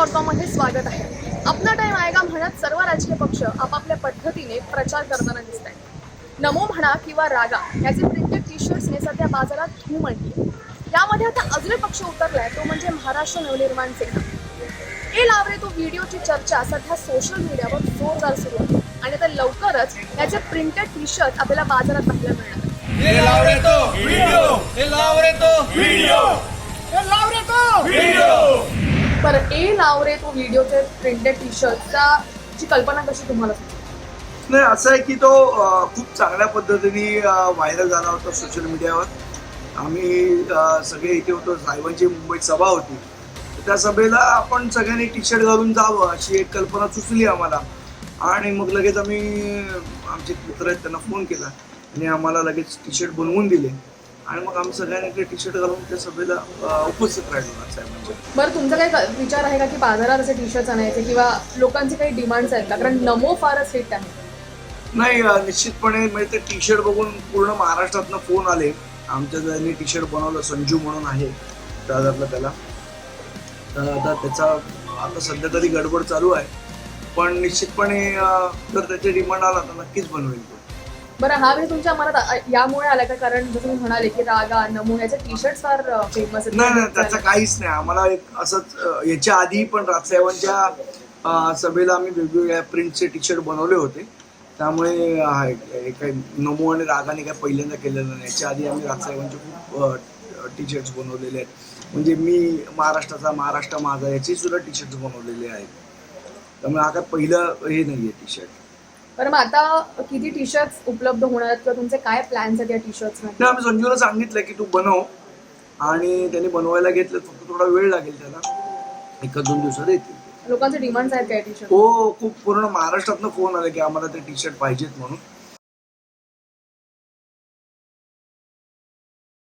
Dot कॉममध्ये स्वागत आहे. अपना time आएगा म्हणत सर्व राजकीय पक्ष आपापल्या पद्धतीने प्रचार करताना दिसत आहेत नमो म्हणा किंवा रागा याचे प्रिंटेड टी शर्ट्सने सध्या बाजारात धूम आणली. यामध्ये आता अजून पक्ष उतरलाय तो म्हणजे महाराष्ट्र नवनिर्माण सेना. ए लावरे तो व्हिडिओची चर्चा सध्या सोशल मीडियावर जोरदार सुरू आहे. आणि आता लवकरच याचे प्रिंटेड टी शर्ट आपल्याला बाजारात पाहायला मिळणार. बरं ए नाव रे तो व्हिडिओचे प्रिंटेड टी शर्टचा ची कल्पना कशी तुम्हाला? सुचली? नाही असं आहे की तो अं, खूप चांगल्या पद्धतीने व्हायरल झाला होता सोशल मीडियावर आम्ही अं, सगळे इथे होतो साहेबांची मुंबईत सभा होती. तर त्या सभेला आपण सगळ्यांनी टी शर्ट घालून जावं अशी एक कल्पना सुचली आम्हाला. आणि मग लगेच आम्ही आमचे मित्र आहेत त्यांना फोन केला. आणि आम्हाला लगेच टी शर्ट बनवून दिले. आणि मग आम्ही सगळ्यांनी ते टी शर्ट घालून त्या सभेला उपस्थित राहिलो साहेबांच्या बरं तुमचा काही क- विचार आहे का की बाजारात असे टी शर्ट्स आणायचे किंवा लोकांचे काही डिमांड्स आहेत का? कारण नमो फारच हिट आहे. नाही निश्चितपणे म्हणजे ते टी शर्ट बघून पूर्ण महाराष्ट्रातनं फोन आले. आमच्या ज्यांनी टी शर्ट बनवलं संजू म्हणून आहे दादातलं त्याला. तर आता त्याचा आता सध्या तरी गडबड चालू आहे. पण निश्चितपणे जर त्याचे डिमांड आला तर नक्कीच बनवेल तो. बरं हा वेळ तुमच्या मनात यामुळे आला का? कारण जसं तुम्ही म्हणाले की रागा नमो याचे टी शर्ट फार फेमस नाही नाही त्याचं काहीच नाही. आम्हाला एक असंच याच्या आधी पण राजसाहेबांच्या सभेला आम्ही वेगवेगळ्या प्रिंटचे टी शर्ट बनवले होते. त्यामुळे काही नमो आणि रागाने काय पहिल्यांदा केलेलं नाही. याच्या आधी आम्ही राजसाहेबांचे खूप टी शर्ट्स बनवलेले आहेत. म्हणजे मी महाराष्ट्राचा महाराष्ट्र माझा याचे सुद्धा टी शर्ट्स बनवलेले आहेत. त्यामुळे हा काय पहिलं हे नाही आहे टी शर्ट बरं मग आता किती टी शर्ट्स उपलब्ध होणार आहेत? किंवा तुमचे काय प्लॅन्स आहेत या टी शर्ट्स नाही आम्ही संजूला सांगितलं की तू बनव. आणि त्यांनी बनवायला घेतलं फक्त थोडा वेळ लागेल त्याला. एका दोन दिवसात येतील. लोकांचे डिमांड्स आहेत काय टी शर्ट हो खूप पूर्ण महाराष्ट्रातनं फोन आले की आम्हाला ते टी शर्ट पाहिजेत म्हणून.